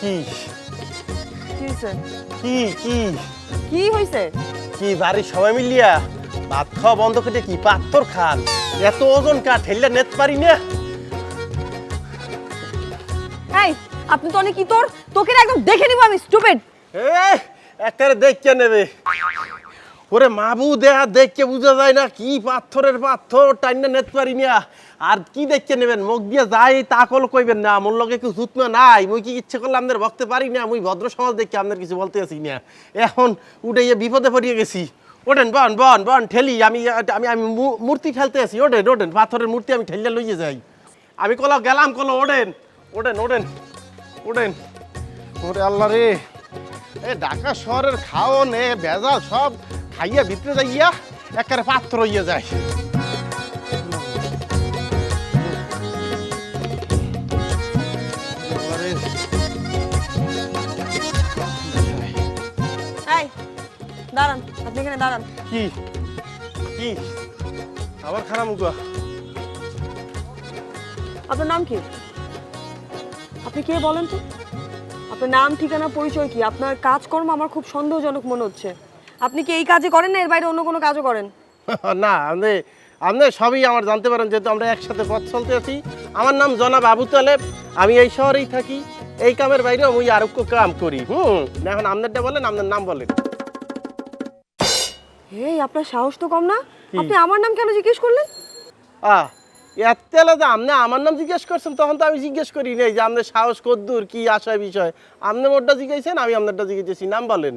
কি কি হয়েছে কি কি কি হয়েছে কি বাড়ির সবাই মিলিয়া ভাত খাওয়া বন্ধ করে কি পাত্তর খান? এত ওজন কা ঠেললে নেত পারি না। এই আপনি তো অনেক কি তোর তোকে না একদম দেখে নিব আমি স্টুপিড এই একটারে দেখকে নেবে? ওরে মাবু দেয়া দেখকে বুঝা যায় না কি পাথরের পাথর, টাইনা নেত পারি না। আর কি দেখকে নেবেন? মুখ দিয়ে যাই, তা কল কইবেন না। মোর লগে কিছু যুত্ন নাই। মুই কি ইচ্ছে করলে আপনাদের বকতে পারি না? মুই ভদ্র সমাজ দেখে আপনাদের কিছু বলতে আসি না। এখন উঠে গিয়ে বিপদে পড়িয়ে গেছি। ওঠেন, বন বন বন, ঠেলি। আমি আমি আমি মূর্তি খেলতে আছি ওঠেন ওঠেন, পাথরের মূর্তি আমি ঠেলিয়া লইয়ে যাই। আমি কলো গেলাম, কলো, ওঠেন ওঠেন ওঠেন ওঠেন। ওরে আল্লাহ রে। এ ঢাকা শহরের খাওন, এ ভেজাল সব খাইয়া ভিতরে যাইয়া একেবারে পাত্র হইয়া যায়। দাঁড়ান আপনি এখানে দাঁড়ান। কি? কি? আবার খারাপ আপনার নাম কি? আপনি কে বলেন তো? আপনার নাম ঠিকানা পরিচয় কি? আপনার কাজকর্ম আমার খুব সন্দেহজনক মনে হচ্ছে। আপনি কি এই কাজে করেন না? এর বাইরে অন্য কোনো কাজও করেন? না আপনি আপনি সবই আমার জানতে পারেন যেহেতু আমরা একসাথে পথ চলতে আছি। আমার নাম জনাব আবু তালেব আমি এই শহরেই থাকি। এই কামের বাইরে আমি আরোগ্য কাম করি হুম? এখন আপনারটা বলেন আপনার নাম বলেন। এই আপনার সাহস তো কম না? আপনি আমার নাম কেন জিজ্ঞেস করলেন? আহ এত আলাদা আপনি আমার নাম জিজ্ঞেস করছেন তখন তো আমি জিজ্ঞেস করি নাই যে আপনার সাহস কদ্দূর কি আশয় বিষয় আপনি মোটটা জিজ্ঞেসেন আমি আপনারটা জিজ্ঞেসি নাম বলেন।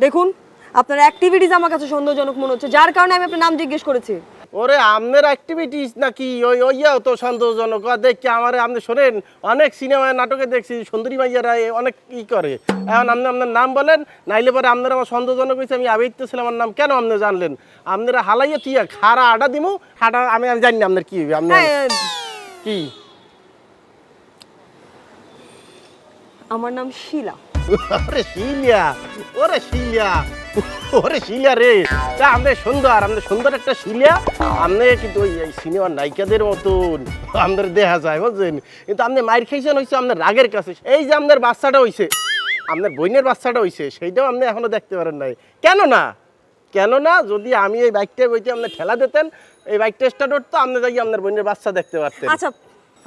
দেখুন আপনার অ্যাক্টিভিটিস আমার কাছে সন্দেহজনক মনে হচ্ছে যার কারণে আমি আপনার নাম জিজ্ঞেস করেছি। ওরে আপনার অ্যাক্টিভিটিস নাকি ওই ওইয়াও তো সন্দেহজনক। আর দেখি আমার আপনি শোনেন অনেক সিনেমায় নাটকে দেখছি সুন্দরী মাইয়ারা অনেক ই করে। এখন আপনি আপনার নাম বলেন নাইলে পরে আপনার আমার সন্দেহজনক হয়েছে আমি আবেইতেছিলাম আমার নাম কেন আপনি জানলেন? আপনারা হালাইয়া তুই খারা আডা দিমু হাডা আমি আমি জানি না আপনার কি হবে আপনি হ্যাঁ কি? আমার নাম শিলা। ওরে শিলিয়া ওরে শিলিয়া। ওরে রে। তা আমাদের সুন্দর আমাদের সুন্দর একটা কিন্তু ওই সিনেমার নায়িকাদের মতন আমাদের দেখা যায় কিন্তু আপনি মায়ের খেয়েছেন হয়েছে আপনার রাগের কাছে। এই যে আপনার বাচ্চাটা হয়েছে আপনার বইনের বাচ্চাটা হয়েছে সেইটাও আপনি এখনও দেখতে পারেন নাই। কেন না? কেন না? যদি আমি এই বাইকটা বইতে আপনি ঠেলা দিতেন, এই বাইকটা স্টার্ট করতো আপনি যাই আপনার বোনের বাচ্চা দেখতে পারতেন। আচ্ছা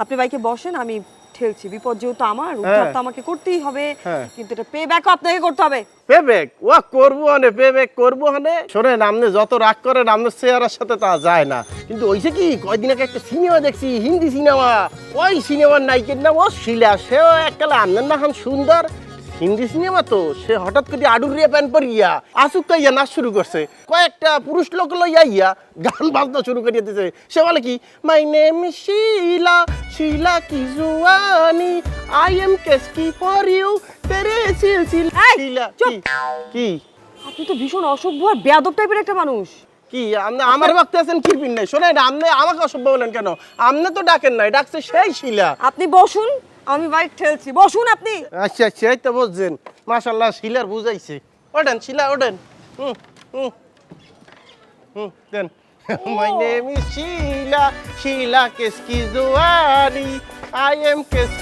আপনি বাইকে বসেন, আমি ঠেলছি। বিপদ যেহেতু আমার উদ্ধার তো আমাকে করতেই হবে। হ্যাঁ। কিন্তু এটা পে ব্যাক আপনাকে করতে হবে। পেবেক ও করব হনে পে ব্যাক করব হনে শোনেন আপনি যত রাগ করেন আপনার চেহারার সাথে তা যায় না। কিন্তু ওইসে কি কয়দিন আগে একটা সিনেমা দেখছি হিন্দি সিনেমা ওই সিনেমার নায়িকের নাম ও শিলা সেও এককালে আপনার না সুন্দর। হিন্দি সিনেমা তো সে হঠাৎ করে আডুর রিয়া পর ইয়া আসুক কাইয়া নাচ শুরু করছে। কয়েকটা পুরুষ লোক লইয়া ইয়া গান বাজনা শুরু করিয়ে দিতেছে সে বলে কি মাই নেম শিলা শিলা কি জুয়ানি আই এম কেসকি ফর ইউ তেরে সিলসিল শিলা। কি কি? আপনি তো ভীষণ অসভ্য আর বেয়াদব টাইপের একটা মানুষ। কি আপনি আমার বক্তে আছেন কিরপিন নাই? শোনেন আপনি আমাকে অসভ্য বলেন কেন? আপনি তো ডাকেন নাই ডাকছে সেই শিলা। আপনি বসুন। আমি বাইক ঠেলছি বসুন আপনি। আচ্ছা আচ্ছা এই তো বুঝছেন মাশাল্লাহ শিলার বুঝাইছে। ওঠেন শিলা ওঠেন। Hmm hmm hmm then. My name is Sheila Sheila কেসকি জোয়ানি আই এম কেসকি